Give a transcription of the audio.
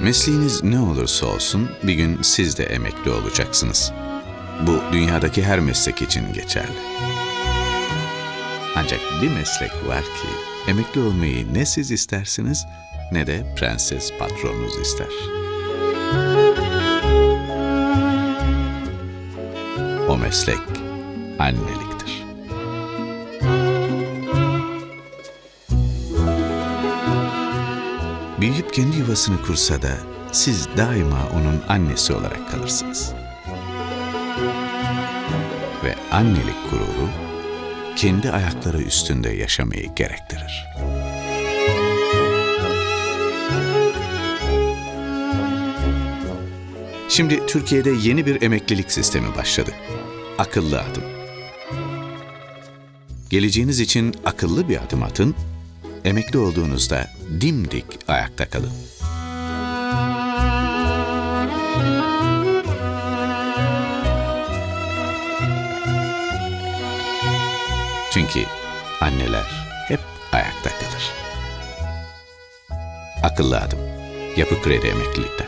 Mesleğiniz ne olursa olsun bir gün siz de emekli olacaksınız. Bu dünyadaki her meslek için geçerli. Ancak bir meslek var ki emekli olmayı ne siz istersiniz ne de prenses patronunuz ister. O meslek anneliktir. Büyüyüp kendi yuvasını kursa da siz daima onun annesi olarak kalırsınız. Ve annelik gururu kendi ayakları üstünde yaşamayı gerektirir. Şimdi Türkiye'de yeni bir emeklilik sistemi başladı. Akıllı adım. Geleceğiniz için akıllı bir adım atın, emekli olduğunuzda dimdik ayakta kalın. Çünkü anneler hep ayakta kalır. Akıllı adım. Yapı Kredi Emeklilik'ten.